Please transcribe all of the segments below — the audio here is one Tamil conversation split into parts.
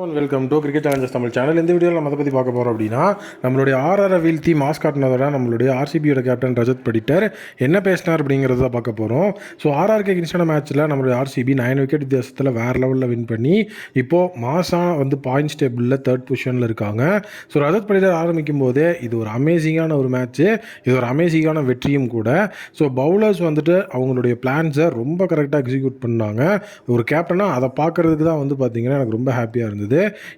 Welcome to cricket challengers Tamil channel இந்த வீடியோவில் நம்ம அதை பற்றி பார்க்க போகிறோம் அப்படின்னா நம்மளுடைய ஆர்ஆர் வீழ்த்தி மாஸ் காட்டினதோட நம்மளுடைய ஆர்சிபியோட கேப்டன் ரஜத் படிட்டர். என்ன பேசினார் அப்படிங்கிறத தான் பார்க்க போகிறோம் ஸோ ஆர்ஆர்கே கிங்ஸ்டான மேட்ச்சில் நம்மளுடைய ஆர்சிபி நைன் விக்கெட் வித்தியாசத்தில் வேறு லெவலில் வின் பண்ணி இப்போது மாசாக வந்து பாயிண்ட்ஸ் டேபிளில் தேர்ட் பொசிஷனில் இருக்காங்க. ஸோ ரஜத் படிட்டர் ஆரம்பிக்கும் போதே இது ஒரு அமேசிங்கான ஒரு மேட்ச்சு இது ஒரு அமேசிங்கான வெற்றியும் கூட. ஸோ பவுலர்ஸ் வந்துட்டு அவங்களுடைய பிளான்ஸை ரொம்ப கரெக்டாக எக்ஸிக்யூட் பண்ணாங்க. ஒரு கேப்டனாக அதை பார்க்குறதுக்கு தான் வந்து பார்த்திங்கன்னா எனக்கு ரொம்ப ஹாப்பியாக இருந்தது.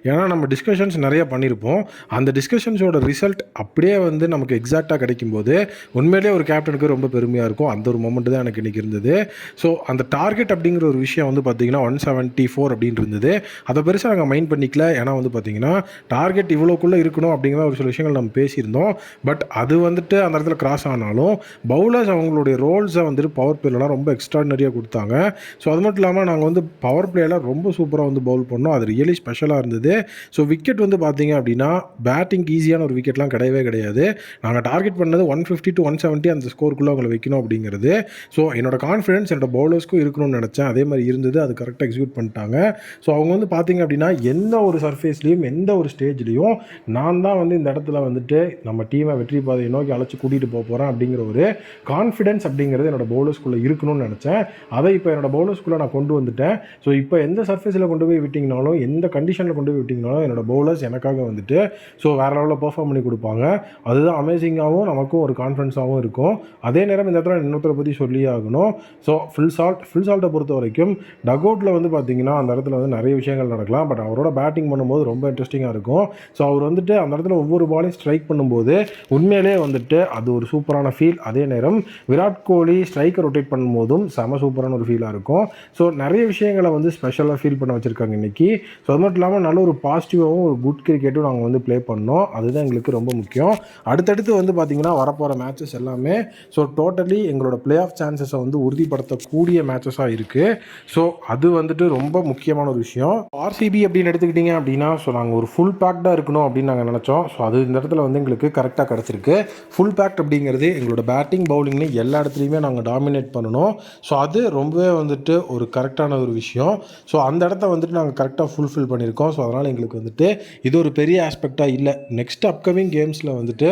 ஏன்னா நம்ம டிஸ்கஷன்ஸ் நிறைய பண்ணியிருப்போம் அந்த டிஸ்கஷன்ஸோட ரிசல்ட் அப்படியே வந்து நமக்கு எக்ஸாக்டாக கிடைக்கும்போது உண்மையிலேயே ஒரு கேப்டனுக்கு ரொம்ப பெருமையாக இருக்கும். அந்த ஒரு மொமெண்ட் தான் எனக்கு இன்றைக்கி இருந்தது. ஸோ அந்த டார்கெட் அப்படிங்கிற ஒரு விஷயம் வந்து பார்த்திங்கன்னா ஒன் செவன்ட்டி ஃபோர் அப்படின்னு இருந்தது. அதை பெருசாக நாங்கள் மைண்ட் பண்ணிக்கல. ஏன்னா வந்து பார்த்திங்கன்னா டார்கெட் இவ்வளோக்குள்ளே இருக்கணும் அப்படிங்கிற ஒரு சில விஷயங்கள் நம்ம பேசியிருந்தோம். பட் அது வந்துட்டு அந்த இடத்துல கிராஸ் ஆனாலும் பவுலர்ஸ் அவங்களுடைய ரோல்ஸை வந்துட்டு பவர் பிளேலாம் ரொம்ப எக்ஸ்ட்ராடினரியாக கொடுத்தாங்க. ஸோ அது மட்டும் இல்லாமல் நாங்கள் வந்து பவர் பிளேலாம் ரொம்ப சூப்பராக வந்து பவுல் பண்ணோம். அது ரியலி ஸ்பெஷலாக இருந்தது. ஸோ விக்கெட் வந்து பார்த்தீங்க அப்படின்னா பேட்டிங் ஈஸியான ஒரு விக்கெட்லாம் கிடையவே கிடையாது. நாங்கள் டார்கெட் பண்ணது one fifty to one seventy அந்த ஸ்கோருக்குள்ளே அவங்களை வைக்கணும் அப்படிங்கிறது. ஸோ என்னோட கான்ஃபிடன்ஸ் என்னோட பவுலர்ஸ்க்கும் இருக்கணும்னு நினச்சேன். அதே மாதிரி இருந்தது அது கரெக்டாக எக்ஸிக்யூட் பண்ணிட்டாங்க. ஸோ அவங்க வந்து பார்த்தீங்க அப்படின்னா எந்த ஒரு சர்ஃபேஸ்லேயும் எந்த ஒரு ஸ்டேஜ்லேயும் நான் தான் வந்து இந்த இடத்துல வந்துட்டு நம்ம டீமை வெற்றி பாதையை நோக்கி அழைச்சி கூட்டிகிட்டு போக போகிறேன் அப்படிங்கிற ஒரு கான்ஃபிடன்ஸ் அப்படிங்கிறது என்னோட பவுலர்ஸ்குள்ளே இருக்கணும்னு நினச்சேன். அதை இப்போ என்னோட பவுலர்ஸ்குள்ளே நான் கொண்டு வந்துட்டேன். ஸோ இப்போ எந்த சர்ஃபேஸில் கொண்டு போய் விட்டிங்கனாலும் எந்த கண்டிஷனில் கொண்டு போய் விட்டிங்கன்னா என்னோட பவுலர்ஸ் எனக்காக வந்துட்டு ஸோ வேறு லெவலில் பெர்ஃபார்ம் பண்ணி கொடுப்பாங்க. அதுதான் அமேசிங்காகவும் நமக்கும் ஒரு கான்ஃபிடன்ஸாகவும் இருக்கும். அதே நேரம் இந்த இடத்துல இன்னொருத்தரை பற்றி சொல்லியே ஆகணும். ஸோ ஃபுல் சால்ட் ஃபுல் சால்ட்டை பொறுத்த வரைக்கும் டக் அவுட்டில் வந்து பார்த்திங்கன்னா அந்த இடத்துல வந்து நிறைய விஷயங்கள் நடக்கலாம். பட் அவரோட பேட்டிங் பண்ணும்போது ரொம்ப இன்ட்ரெஸ்டிங்காக இருக்கும். ஸோ அவர் வந்துட்டு அந்த இடத்துல ஒவ்வொரு பாலையும் ஸ்ட்ரைக் பண்ணும்போது உண்மையிலே வந்துட்டு அது ஒரு சூப்பரான ஃபீல் அதே நேரம் விராட் கோலி ஸ்ட்ரைக்கை ரொட்டேட் பண்ணும்போதும் செம சூப்பரான ஒரு ஃபீலாக இருக்கும். ஸோ நிறைய விஷயங்களை வந்து ஸ்பெஷலாக ஃபீல் பண்ண வச்சுருக்காங்க இன்றைக்கி ஸோ அது மட்டும் இல்லாமல் நல்ல ஒரு பாசிட்டிவாகவும் ஒரு குட் கிரிக்கெட்டும் நாங்கள் வந்து ப்ளே பண்ணோம். அதுதான் எங்களுக்கு ரொம்ப முக்கியம். அடுத்தடுத்து வந்து பார்த்திங்கன்னா வரப்போகிற மேட்சஸ் எல்லாமே ஸோ டோட்டலி எங்களோட ப்ளே ஆஃப் சான்சஸை வந்து உறுதிப்படுத்தக்கூடிய மேட்சஸாக இருக்குது ஸோ அது வந்துட்டு ரொம்ப முக்கியமான ஒரு விஷயம். ஆர்சிபி அப்படின்னு எடுத்துக்கிட்டிங்க அப்படின்னா ஸோ நாங்கள் ஒரு ஃபுல் பேக்டாக இருக்கணும் அப்படின்னு நாங்கள் நினச்சோம். ஸோ அது இந்த இடத்துல வந்து எங்களுக்கு கரெக்டாக கிடச்சிருக்கு. ஃபுல் பேக்ட் அப்படிங்கிறது எங்களோட பேட்டிங் பவுலிங்னு எல்லா இடத்துலையுமே நாங்கள் டாமினேட் பண்ணணும். ஸோ அது ரொம்பவே வந்துட்டு ஒரு கரெக்டான ஒரு விஷயம். ஸோ அந்த இடத்த வந்துட்டு நாங்கள் கரெக்டாக ஃபுல்ஃபில் பண்ணியிருக்கோம். ஸோ அதனால் எங்களுக்கு வந்துட்டு இது ஒரு பெரிய ஆஸ்பெக்டாக இல்லை. நெக்ஸ்ட் அப்கமிங் கேம்ஸில் வந்துட்டு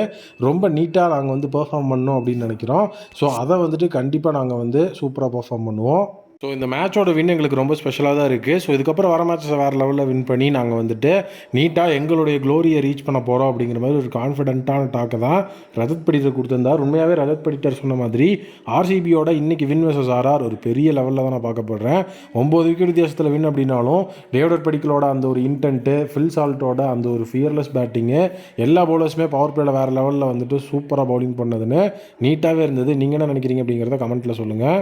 ரொம்ப நீட்டாக நாங்கள் வந்து பெர்ஃபார்ம் பண்ணோம் அப்படின்னு நினைக்கிறோம். ஸோ அதை வந்துட்டு கண்டிப்பாக நாங்கள் வந்து சூப்பராக பெர்ஃபார்ம் பண்ணுவோம். ஸோ இந்த மேட்சோட வின் எங்களுக்கு ரொம்ப ஸ்பெஷலாக தான் இருக்குது ஸோ இதுக்கப்புறம் வர மேட்சஸை வேறு லெவலில் வின் பண்ணி நாங்கள் வந்துட்டு நீட்டாக எங்களுடைய க்ளோரியை ரீச் பண்ண போகிறோம் அப்படிங்கிற மாதிரி ஒரு கான்ஃபிடென்ட்டான டாக்கு தான் ரஜத் படிட்டர் கொடுத்துருந்தார். உண்மையாகவே ரஜத் படிட்டர் சொன்ன மாதிரி ஆர்சிபியோட இன்றைக்கி வின் வர்சஸ் ஆர்ஆர் ஒரு பெரிய லெவலில் தான் நான் பார்க்கப்படுறேன் ஒம்பது விக்கெட் வித்தியாசத்தில் வின் அப்படின்னாலும் டேவிடர் படிக்கலோட அந்த ஒரு இன்டென்ட்டு ஃபில் சால்ட்டோட அந்த ஒரு ஃபியர்லெஸ் பேட்டிங்கு எல்லா பவுலர்ஸுமே பவர் பிளேயில் வேறு லெவலில் வந்துட்டு சூப்பராக பவுலிங் பண்ணதுன்னு நீட்டாகவே இருந்தது. நீங்கள் என்ன நினைக்கிறீங்க அப்படிங்கிறத கமெண்ட்டில் சொல்லுங்கள்